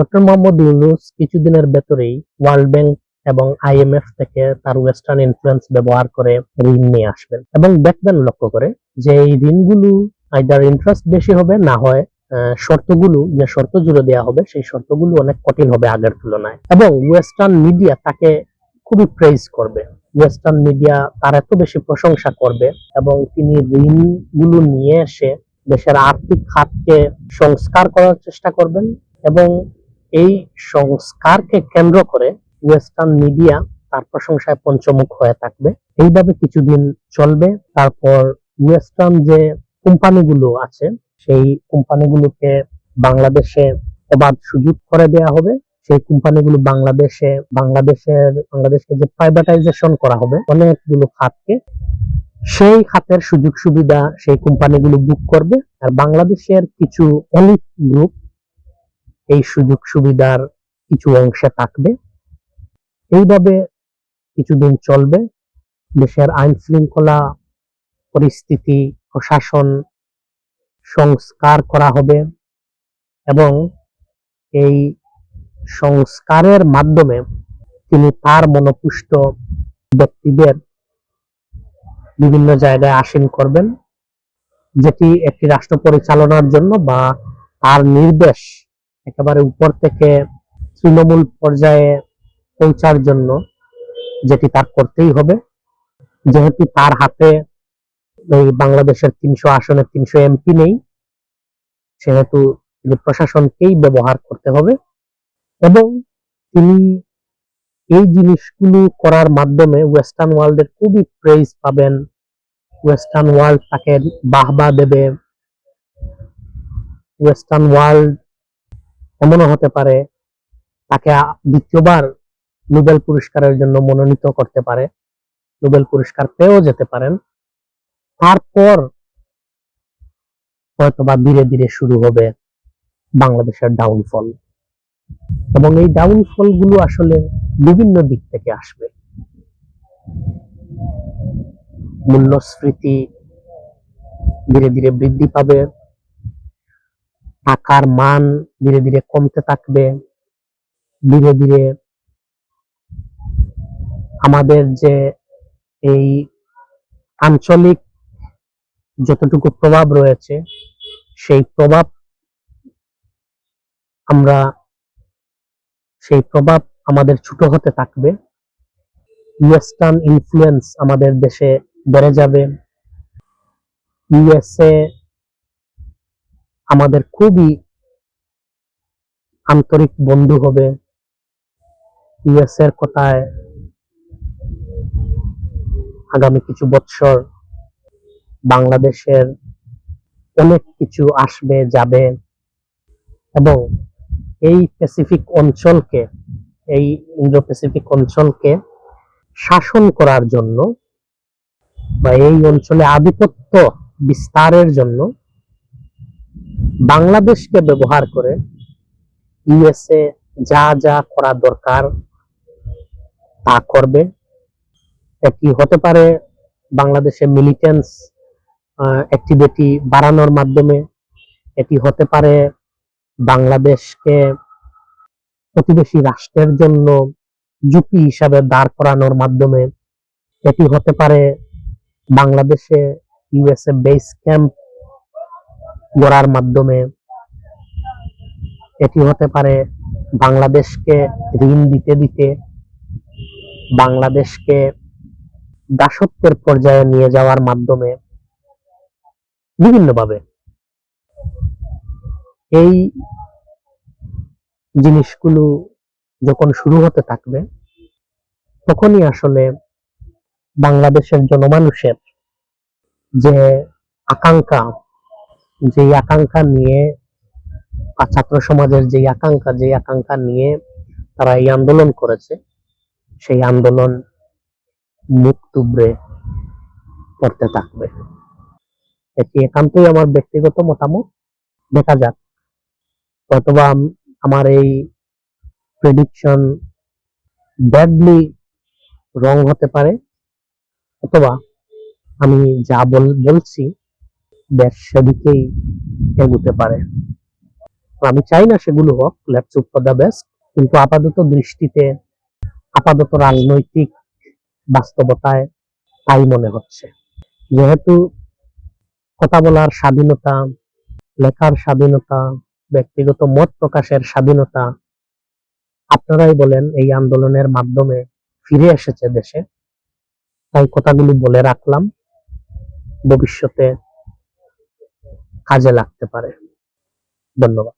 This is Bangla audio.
ডক্টর মোহাম্মদ ইউনুস কিছুদিনের ভেতরেই ওয়ার্ল্ড ব্যাংক এবং আইএমএফ থেকে তার ওয়েস্টার্ন ইনফ্লুয়েন্স ব্যবহার করে ঋণ নিয়ে আসবেন। এবং দেখবেন লক্ষ্য করে যে এই ঋণগুলো আইদার ইন্টারেস্ট বেশি হবে না হয় শর্তগুলো যে শর্ত জুড়ে দেওয়া হবে, সেই শর্তগুলো অনেক কঠিন হবে আগের তুলনায়। এবং ওয়েস্টার্ন মিডিয়া তাকে খুবই প্রেজ করবে। ওয়েস্টার্ন মিডিয়া তার এত বেশি প্রশংসা করবে এবং তিনি ঋণগুলো নিয়ে এসে দেশের আর্থিক খাতকে সংস্কার করার চেষ্টা করবেন এবং এই সংস্কারকে কেন্দ্র করে ওয়েস্টার্ন মিডিয়া তার প্রশংসায় পঞ্চমুখ হয়ে থাকবে। এইভাবে কিছুদিন চলবে। তারপর ওয়েস্টার্ন যে কোম্পানিগুলো আছে, সেই কোম্পানিগুলোকে বাংলাদেশে অবাধ সুযোগ করে দেয়া হবে। সেই কোম্পানিগুলো বাংলাদেশে, বাংলাদেশের, বাংলাদেশকে যে প্রাইভেটাইজেশন করা হবে, অনেকগুলো খাতকে, সেই খাতের সুযোগ সুবিধা সেই কোম্পানিগুলো বুক করবে। আর বাংলাদেশের কিছু এলিট গ্রুপ এই সুযোগ সুবিধার কিছু অংশে থাকবে। এইভাবে কিছুদিন চলবে। দেশের আইন শৃঙ্খলা পরিস্থিতি, প্রশাসন সংস্কার করা হবে এবং এই সংস্কারের মাধ্যমে তিনি তার মনোপুষ্ট ব্যক্তিদের বিভিন্ন জায়গায় আসীন করবেন, যেটি একটি রাষ্ট্র পরিচালনার জন্য বা তার নির্দেশ। একেবারে উপর থেকে তৃণমূল পর্যায়ে পৌঁছার জন্য যেটি তার করতেই হবে। যেহেতু তার হাতে এই বাংলাদেশের তিনশো আসনে তিনশো এমপি নেই, সেহেতু তিনি প্রশাসনকেই ব্যবহার করতে হবে এবং তিনি এই জিনিসগুলো করার মাধ্যমে ওয়েস্টার্ন ওয়ার্ল্ডের খুবই প্রেজ পাবেন। ওয়েস্টার্ন ওয়ার্ল্ড তাকে বাহবা দেবে। ওয়েস্টার্ন ওয়ার্ল্ড এমনও হতে পারে, তাকে দ্বিতীয়বার নোবেল পুরস্কারের জন্য মনোনীত করতে পারে, নোবেল পুরস্কার পেয়েও যেতে পারেন। তারপর হয়তোবা ধীরে ধীরে শুরু হবে বাংলাদেশের ডাউনফল এবং এই ডাউনফলগুলো আসলে বিভিন্ন দিক থেকে আসবে। মূল্যস্ফীতি ধীরে ধীরে বৃদ্ধি পাবে। টাকার মান ধীরে ধীরে কমতে থাকবে। ধীরে ধীরে আমাদের যে এই আঞ্চলিক যতটুকু প্রভাব রয়েছে, সেই প্রভাব আমরা, সেই প্রভাব আমাদের ছোট হতে থাকবে। ওয়েস্টার্ন ইনফ্লুয়েন্স আমাদের দেশে বেড়ে যাবে। ইউএসএ আমাদের খুবই আন্তরিক বন্ধু হবে। ইউএস এর কথায় আগামী কিছু বৎসর বাংলাদেশের অনেক কিছু আসবে, যাবে এবং এই প্যাসিফিক অঞ্চলকে, এই ইন্ডো প্যাসিফিক অঞ্চলকে শাসন করার জন্য বা এই অঞ্চলে আধিপত্য বিস্তারের জন্য বাংলাদেশকে ব্যবহার করে ইউএসএ যা যা করা দরকার তা করবে। এটি হতে পারে বাংলাদেশে মিলিটেন্স অ্যাক্টিভিটি বাড়ানোর মাধ্যমে। এটি হতে পারে বাংলাদেশকে প্রতিবেশী রাষ্ট্রের জন্য ঝুঁকি হিসাবে দাঁড় করানোর মাধ্যমে। এটি হতে পারে বাংলাদেশে ইউএসএ বেস ক্যাম্প গড়ার মাধ্যমে এটি হতে পারে বাংলাদেশকে ঋণ দিতে দিতে বাংলাদেশকে দাসত্বের পর্যায়ে নিয়ে যাওয়ার মাধ্যমে বিভিন্নভাবে এই জিনিসগুলো যখন শুরু হতে থাকবে, তখনই আসলে বাংলাদেশের জনমানুষের যে আকাঙ্ক্ষা যে আকাঙ্ক্ষা নিয়ে ছাত্র সমাজের যে আকাঙ্ক্ষা যে আকাঙ্ক্ষা নিয়ে তারা এই আন্দোলন করেছে, সেই আন্দোলন মুখ তুবড়ে করতে থাকবে। এটি একান্তই আমার ব্যক্তিগত মতামত। দেখা যাক অথবা আমার এই প্রেডিকশন ব্যাডলি রং হতে পারে, অথবা আমি যা বল, বলছি বেশ সেদিকেই এগুতে পারে। আমি চাই না সেগুলো হোক লেটস ফর দ্য বেস্ট, কিন্তু আপাতত দৃষ্টিতে, আপাতত রাজনৈতিক বাস্তবতায় তাই মনে হচ্ছে। যেহেতু কথা বলার স্বাধীনতা, লেখার স্বাধীনতা, ব্যক্তিগত মত প্রকাশের স্বাধীনতা, আপনারাই বলেন এই আন্দোলনের মাধ্যমে ফিরে এসেছে দেশে। তাই কথাগুলি বলে রাখলাম। ভবিষ্যতে কাজে লাগতে পারে। ধন্যবাদ।